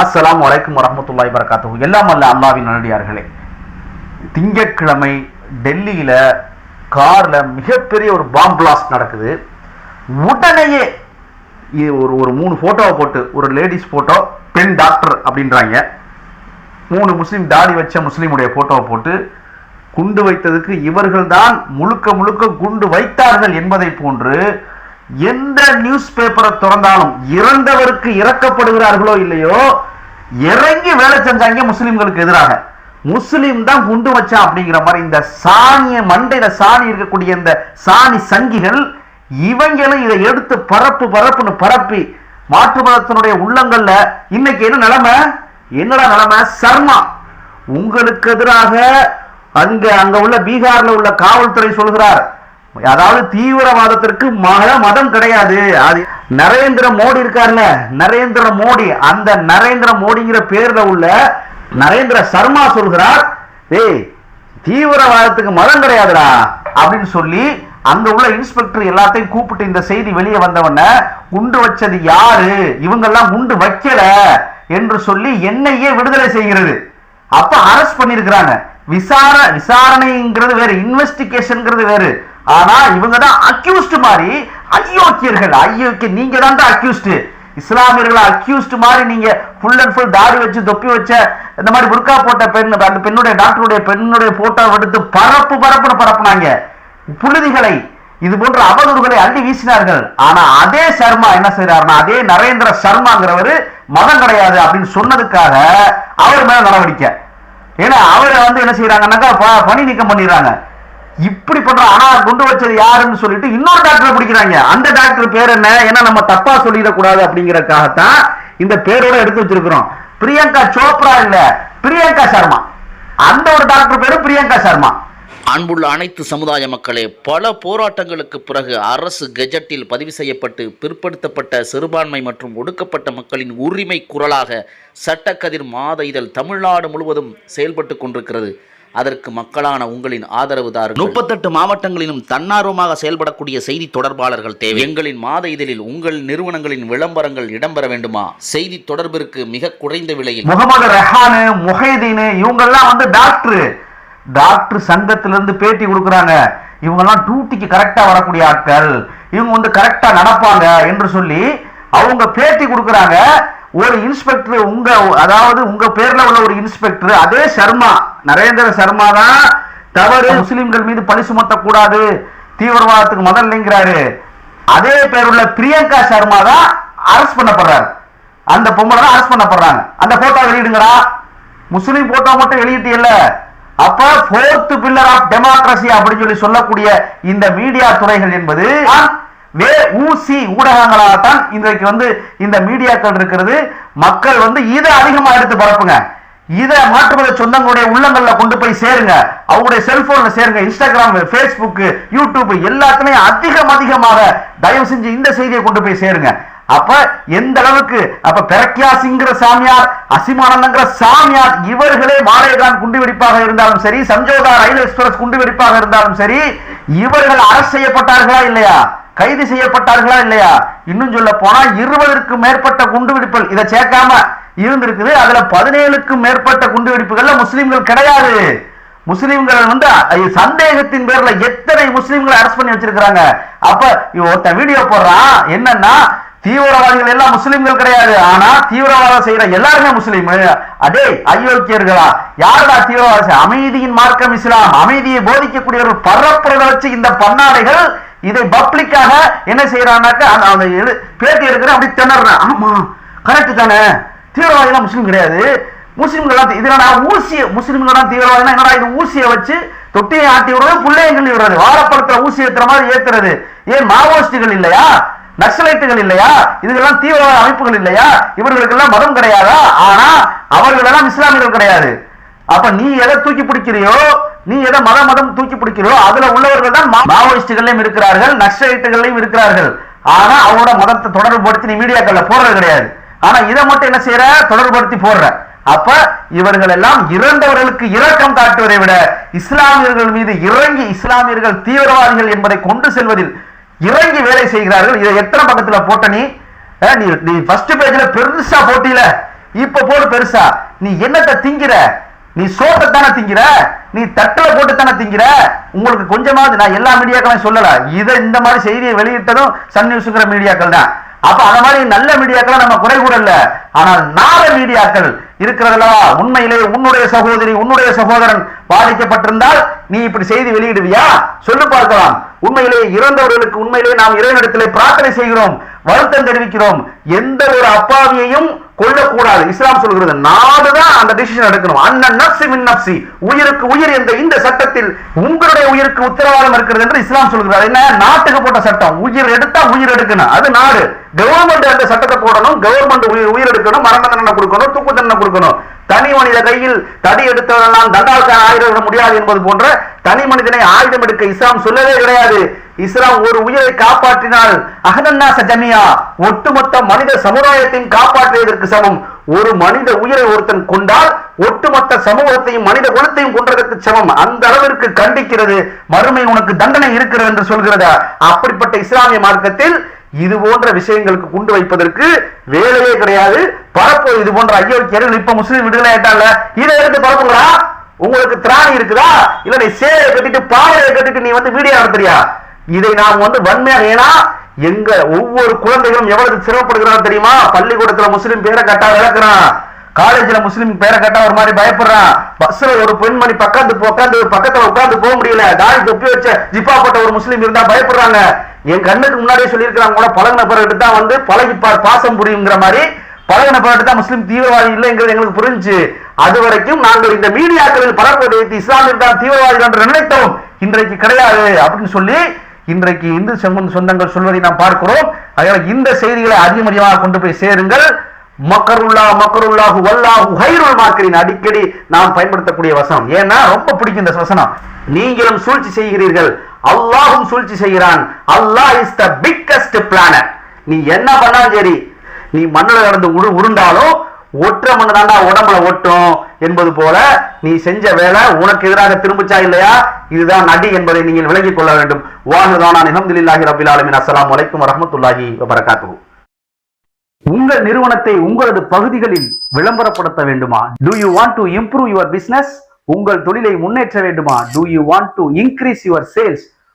அஸ்லாம் அலைக்கும் வரமத்துல்லாய் வரகாத்துஹு எல்லாம் அல்ல அல்லாவின் நல்லடியார்களே திங்கட்கிழமை டெல்லியில் காரில் மிகப்பெரிய ஒரு பாம் பிளாஸ்ட் நடக்குது. உடனேயே ஒரு ஒரு மூணு ஃபோட்டோவை போட்டு ஒரு லேடிஸ் ஃபோட்டோ பெண் டாக்டர் அப்படின்றாங்க. மூணு முஸ்லீம் தாடி வச்ச முஸ்லீமுடைய ஃபோட்டோவை போட்டு குண்டு வைத்ததுக்கு இவர்கள்தான் முழுக்க முழுக்க குண்டு வைத்தார்கள் என்பதை போன்று எந்த நியூஸ் பேப்பரை திறந்தாலும் இறந்தவருக்கு இறக்கப்படுகிறார்களோ இல்லையோ இறங்கி வேலை செஞ்சாங்க முஸ்லிம்களுக்கு எதிராக. முஸ்லீம் தான் குண்டு வச்சான் அப்படிங்கிற மாதிரி இந்த சாணிய மண்டையில சாணி இருக்கக்கூடிய இந்த சாணி சங்கிகள் இவங்களும் இதை எடுத்து பரப்பு பரப்புன்னு பரப்பி மாற்று மதத்தினுடைய உள்ளங்கள்ல இன்னைக்கு என்ன நிலைமை? என்னடா நிலைமை? சர்மா. உங்களுக்கு எதிராக அங்க அங்க உள்ள பீகார்ல உள்ள காவல்துறை சொல்கிறார். அதாவது தீவிரவாதத்திற்கு மத மதம் கிடையாது. அது நரேந்திர மோடி இருக்கார்ல நரேந்திர மோடி அந்த நரேந்திர மோடிங்கிற பேர்ல உள்ள நரேந்திர சர்மா சொல்கிறார் ஏய் தீவிரவாதத்துக்கு மதம் கிடையாதுடா அப்படின்னு சொல்லி அங்க உள்ள இன்ஸ்பெக்டர் எல்லாத்தையும் கூப்பிட்டு இந்த செய்தி வெளியே வந்தவன குண்டு வச்சது யாரு? இவங்கெல்லாம் குண்டு வைக்கல என்று சொல்லி என்னையே விடுதலை செய்கிறது. அப்ப அரெஸ்ட் பண்ணிருக்கிறாங்க விசார விசாரணைங்கிறது வேறு இன்வெஸ்டிகேஷன்ங்கிறது வேறு. ஆனா இவங்க தான் அக்யூஸ்ட் மாதிரி அயோக்கியர்கள். ஐயோக்கிய நீங்க தான் அக்யூஸ்ட் இஸ்லாமியர்களை அக்யூஸ்ட் மாதிரி நீங்க ஃபுல் அண்ட் ஃபுல் தாடி வச்சு தொப்பி வச்ச இந்த மாதிரி புர்கா போட்ட பெண் அந்த பெண்ணுடைய டாக்டருடைய பெண்ணுடைய போட்டோ எடுத்து பரப்பு பரப்புன்னு பரப்புனாங்க. புழுதிகளை இது போன்ற அவதூறுகளை அள்ளி வீசினார்கள். ஆனா அதே சர்மா என்ன செய்யறாருன்னா அதே நரேந்திர சர்மாங்கிறவர் மதம் கிடையாது அப்படின்னு சொன்னதுக்காக அவர் மேல நடவடிக்கை. ஏன்னா அவரை வந்து என்ன செய்யறாங்கன்னாக்கா ப- பணி நீக்கம் பண்ணிடுறாங்க. இப்படி பண்ற ஆனா குண்டு வச்சது யாருன்னு சொல்லிட்டு இன்னொரு டாக்டர் பிடிக்கிறாங்க. அந்த டாக்டர் பேர் என்ன? ஏன்னா நம்ம தப்பா சொல்லிடக்கூடாது அப்படிங்கறதுக்காகத்தான் இந்த பேரோட எடுத்து வச்சிருக்கிறோம். பிரியங்கா சோப்ரா இல்ல பிரியங்கா சர்மா. அந்த ஒரு டாக்டர் பேரு பிரியங்கா சர்மா. அன்புள்ள அனைத்து சமுதாய மக்களே பல போராட்டங்களுக்கு பிறகு அரசு கெஜெட்டில் பதிவு செய்யப்பட்டு பிற்படுத்தப்பட்ட சிறுபான்மை மற்றும் ஒடுக்கப்பட்ட மக்களின் உரிமை குரலாக சட்டக்கதிர் மாத இதழ் தமிழ்நாடு முழுவதும் செயல்பட்டு கொண்டிருக்கிறது. அதற்கு மக்களான உங்களின் ஆதரவு தாரு முப்பத்தெட்டு மாவட்டங்களிலும் தன்னார்வமாக செயல்படக்கூடிய செய்தி தொடர்பாளர்கள் தேவை. எங்களின் மாத இதழில் உங்கள் நிறுவனங்களின் விளம்பரங்கள் இடம்பெற வேண்டுமா? செய்தி தொடர்பிற்கு மிக குறைந்த விலையில். முகமது ரெஹானு முஹைதீன் இவங்கெல்லாம் வந்து டாக்டர். டாக்டர் சங்கத்திலிருந்து பேட்டி கொடுக்குறாங்க. இவங்கெல்லாம் டியூட்டிக்கு கரெக்டா வரக்கூடிய ஆட்கள். இவங்க வந்து கரெக்டா நடப்பாங்க என்று சொல்லி அவங்க பேட்டி கொடுக்குறாங்க. ஒரு இன்ஸ்பெக்டர் உங்க அதாவது உங்க பேர்ல உள்ள ஒரு இன்ஸ்பெக்டர் அதே சர்மா நரேந்திர சர்மா தான் தவறு முஸ்லிம்கள் மீது பழி சுமத்தக்கூடாது தீவிரவாதத்துக்கு மதம் இல்லைங்கிறாரு அதே பேருள்ள பிரியங்கா சர்மா தான் அரெஸ்ட் பண்ணப்படுறாரு. அந்த பொம்பளை தான் அரெஸ்ட் பண்ணப்படுறாங்க. அந்த போட்டோ வெளியிடுங்களா முஸ்லீம் போட்டோ மட்டும் வெளியிட்டியல்ல. அப்ப ஃபோர்த் பில்லர் ஆஃப் டெமோக்ரஸி அப்படின்னு சொல்லி சொல்லக்கூடிய இந்த மீடியா துறைகள் என்பது வே ஊசி ஊடகங்களாகத்தான் இன்றைக்கு வந்து இந்த மீடியாக்கள் இருக்கிறது. மக்கள் வந்து இதை அதிகமாக எடுத்து பரப்புங்க. இதை மாற்றுமத சொந்தங்களுடைய உள்ளங்கள்ல கொண்டு போய் சேருங்க. அவங்களுடைய செல்போன்ல சேருங்க. இன்ஸ்டாகிராம் ஃபேஸ்புக் யூடியூப் எல்லாத்துலயும் அதிகம் அதிகமாக தயவு செஞ்சு இந்த செய்தியை கொண்டு போய் சேருங்க. அப்ப எந்த அளவுக்கு அப்ப பெரக்கியாசிங்கிற சாமியார் அசிமானந்தங்கிற சாமியார் இவர்களே வாரேதான் குண்டு வெடிப்பாக இருந்தாலும் சரி சஞ்சோதா ரயில் எக்ஸ்பிரஸ் குண்டுவெடிப்பாக இருந்தாலும் சரி இவர்கள் அரசு செய்யப்பட்டார்களா இல்லையா? கைது செய்யப்பட்டார்களா இல்லையா? இன்னும் சொல்ல போனா இருபதற்கும் மேற்பட்ட குண்டுவெடிப்புகள் இதை சேர்க்காம இருந்திருக்குது. அதுல பதினேழுக்கும் மேற்பட்ட குண்டுவெடிப்புகள்ல முஸ்லீம்கள் கிடையாது. முஸ்லீம்கள் வந்து சந்தேகத்தின் பேர்ல எத்தனை முஸ்லீம்களை அரெஸ்ட் பண்ணி வச்சிருக்கிறாங்க? அப்ப இவன் ஒருத்தன் வீடியோ போடுறான். என்னன்னா தீவிரவாதிகள் எல்லாம் முஸ்லீம்கள் கிடையாது. ஆனா தீவிரவாதம் செய்யற எல்லாருமே முஸ்லீம். அடே அயோக்கியர்களா யாருடா தீவிரவாதம் அமைதியின் மார்க்கம் இஸ்லாம். அமைதியை போதிக்கக்கூடிய ஒரு பரப்புறத வச்சு இந்த பன்னாடைகள் இதை பப்ளிக்காக என்ன செய்யறான்னாக்கா அந்த- பேட்டி எடுக்கிற அப்படி திணறான் ஆமா கரெக்ட் தானே. தீவிரவாதிகளாம் முஸ்லீம் கிடையாது. முஸ்லீம்கள்லாம் இது என்னடா ஊசிய முஸ்லீம்கள்லாம் தீவிரவாதினா என்னடா இது ஊசியை வச்சு தொட்டியை ஆட்டி விடுறது புள்ளையும் கிள்ளி விடுறது வாழைப்பழத்துல ஊசி ஏற்றுற மாதிரி ஏத்துறது? ஏன் மாவோயிஸ்டுகள் இல்லையா? நக்சலைட்டுகள் இல்லையா? இதுக்கெல்லாம் தீவிரவாத அமைப்புகள் இல்லையா? இவர்களுக்கெல்லாம் மதம் கிடையாதா? ஆனா அவர்களெல்லாம் இஸ்லாமியர்கள் கிடையாது. அப்ப நீ எதை தூக்கி பிடிக்கிறியோ நீ எதை மத மதம் தூக்கி பிடிக்கிறோ அதுல உள்ளவர்கள் தான் மா- மாவோயிஸ்டுகளையும் இருக்கிறார்கள் நக்சலைட்டுகளையும் இருக்கிறார்கள். ஆனா அவங்களோட மதத்தை தொடர்புபடுத்தி நீ மீடியாக்கள்ல போடுறது கிடையாது. ஆனா இதை மட்டும் என்ன செய்யற? தொடர்புபடுத்தி போடுற. அப்ப இவர்கள் எல்லாம் இறந்தவர்களுக்கு இரக்கம் காட்டுவதை விட இஸ்லாமியர்கள் மீது இறங்கி இஸ்லாமியர்கள் தீவிரவாதிகள் என்பதை கொண்டு செல்வதில் இறங்கி வேலை செய்கிறார்கள். இதை எத்தனை பக்கத்துல போட்ட நீ? நீ ஃபர்ஸ்ட் பேஜ்ல பெருசா போட்டியில. இப்ப போடு பெருசா. நீ என்னத்தை திங்கிற? நீ சோத்தை தானே திங்கிற? நீ தட்டில் போட்டு தானே திங்கிற? உங்களுக்கு கொஞ்சமாவது நான் எல்லா மீடியாக்களையும் சொல்லல. இதை இந்த மாதிரி செய்தியை வெளியிட்டதும் சன் நியூஸ்ங்கிற மீடியாக்கள் தான். அப்ப அந்த மாதிரி நல்ல மீடியாக்களை நம்ம குறை கூட இல்ல ஆனால் நாள மீடியாக்கள் இருக்கிறதுலவா உண்மையிலே உன்னுடைய சகோதரி உன்னுடைய சகோதரன் பாதிக்கப்பட்டிருந்தால் நீ இப்படி செய்தி வெளியிடுவியா? சொல்லு பார்க்கலாம். உண்மையிலே இறந்தவர்களுக்கு உண்மையிலே நாம் இறைவனிடத்திலே பிரார்த்தனை செய்கிறோம். வருத்தம் தெரிவிக்கிறோம். எந்த ஒரு அப்பாவியையும் கொல்லக்கூடாது. இஸ்லாம் சொல்கிறது நாடுதான் அந்த டிசிஷன் எடுக்கணும். அண்ணன் நப்சி மின் நப்சி உயிருக்கு உயிர் என்ற இந்த சட்டத்தில் உங்களுடைய உயிருக்கு உத்தரவாதம் இருக்கிறது என்று இஸ்லாம் சொல்கிறார். என்ன? நாட்டுக்கு போட்ட சட்டம். உயிர் எடுத்தா உயிர் எடுக்கணும். அது நாடு. கவர்மெண்ட் அந்த சட்டத்தை போடணும்? கவர்மெண்ட் உயிர் உயிர் எடுக்கணும். மரண தண்டனை கொடுக்கணும். தூக்கு தண்டனை கொடுக்கணும். தனி மனித கையில் தடி எடுத்தவரெல்லாம் தண்டாவுக்கான ஆயுதம் விட முடியாது என்பது போன்ற தனி மனிதனை ஆயுதம் எடுக்க இஸ்லாம் சொல்லவே கிடையாது. இஸ்லாம் ஒரு உயிரை காப்பாற்றினால் அகனன்னா சஜமியா ஒட்டுமொத்த மனித சமுதாயத்தையும் காப்பாற்றியதற்கு சமம். ஒரு மனித உயிரை ஒருத்தன் கொண்டால் ஒட்டுமொத்த சமூகத்தையும் மனித குலத்தையும் கொன்றதற்கு சமம். அந்த அளவிற்கு கண்டிக்கிறது. மறுமை உனக்கு தண்டனை இருக்கிறது என்று சொல்கிறதா? அப்படிப்பட்ட இஸ்லாமிய மார்க்கத்தில் இது போன்ற விஷயங்களுக்கு கொண்டு வைப்பதற்கு வேலையே கிடையாது. பரப்பு இது போன்ற ஐயோக்கியர்கள் இப்ப முஸ்லீம் விடுதலை ஆயிட்டால இதை எடுத்து பரப்புங்களா உங்களுக்கு திராணி இருக்குதா? இல்ல நீ சேலையை கட்டிட்டு பாறையை கட்டிட்டு நீ வந்து வீடியோ நடத்துறியா? இதை நாம் வந்து வன்மையாக ஏன்னா எங்க ஒவ்வொரு குழந்தைகளும் எவ்வளவு சிரமப்படுகிறான் தெரியுமா? பள்ளிக்கூடத்துல முஸ்லீம் பேரை கட்டா விளக்குறான். காலேஜ்ல முஸ்லீம் பேரை கட்டா ஒரு மாதிரி பயப்படுறான். பஸ்ல ஒரு பெண்மணி பக்கத்து உட்காந்து பக்கத்துல உட்காந்து போக முடியல. தாடி தொப்பி வச்ச ஜிப்பா போட்ட ஒரு முஸ்லீம் இருந்தா பயப்படுறாங்க. என் கண்ணுக்கு முன்னாடியே சொல்லியிருக்கிறாங்க கூட பழகின பிறகு தான் வந்து பழகி பா- பாசம் புரியுங்கிற மாதிரி. பழகின பிறகு தான் முஸ்லீம் தீவிரவாதி இல்லைங்கிறது எங்களுக்கு புரிஞ்சு அது வரைக்கும் நாங்கள் இந்த மீடியாக்களில் பரப்புவதை வைத்து இஸ்லாமில் தான் தீவிரவாதிகள் என்று நினைத்தோம். இன்றைக்கு கிடையாது அப்படின்னு சொல்லி இன்றைக்கு இந்து சமூக சொந்தங்கள் சொல்வதை நாம் பார்க்கிறோம். அதனால இந்த செய்திகளை அதிகமதிகமாக கொண்டு போய் சேருங்கள். மக்கருல்லா மக்கருல்லாஹு வல்லாஹு ஹைருல் மாக்கரின் அடிக்கடி நாம் பயன்படுத்தக்கூடிய வசனம். ஏன்னா ரொம்ப பிடிக்கும் இந்த வசனம். நீங்களும் சூழ்ச்சி செய்கிறீர்கள். அல்லாஹும் சூழ்ச்சி செய்கிறான். Allah is the biggest planet நீ என்ன பண்ணாலும் சரி நீ மண்ணில் நடந்து உரு உருண்டாலும் ஒற்ற மண்ணு தாண்டா உடம்புல ஒட்டும் என்பது போல நீ செஞ்ச வேலை உனக்கு எதிராக திரும்பிச்சா இல்லையா? இதுதான் நடி என்பதை நீங்கள் விளங்கிக் கொள்ள வேண்டும். வானுதானா நிகம்தில்லாஹி ரபில் ஆலமின். அஸ்ஸலாமு அலைக்கும் வரஹ்மத்துல்லாஹி உங்கள் நிறுவனத்தை உங்களது பகுதிகளில் விளம்பரப்படுத்த வேண்டுமா? Do you want to improve your business உங்கள் தொழிலை முன்னேற்ற வேண்டுமா? Do you want to increase your sales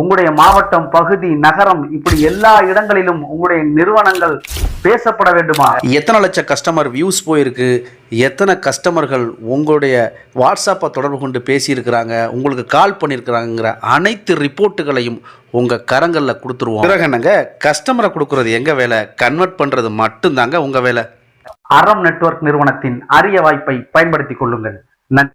உங்களுடைய மாவட்டம் பகுதி நகரம் இப்படி எல்லா இடங்களிலும் உங்களுடைய நிறுவனங்கள் பேசப்பட வேண்டுமா? எத்தனை லட்சம் கஸ்டமர் வியூஸ் போயிருக்கு? எத்தனை கஸ்டமர்கள் உங்களுடைய வாட்ஸ்அப்பை தொடர்பு கொண்டு பேசியிருக்கிறாங்க? உங்களுக்கு கால் பண்ணியிருக்கிறாங்கிற அனைத்து ரிப்போர்ட்டுகளையும் உங்கள் கரங்களில் கொடுத்துருவோம். பிறகு என்னங்க? கஸ்டமரை கொடுக்குறது எங்கள் வேலை? கன்வெர்ட் பண்ணுறது மட்டும்தாங்க உங்கள் வேலை. அறம் நெட்வொர்க் நிறுவனத்தின் அரிய வாய்ப்பை பயன்படுத்திக் கொள்ளுங்கள். நன்றி.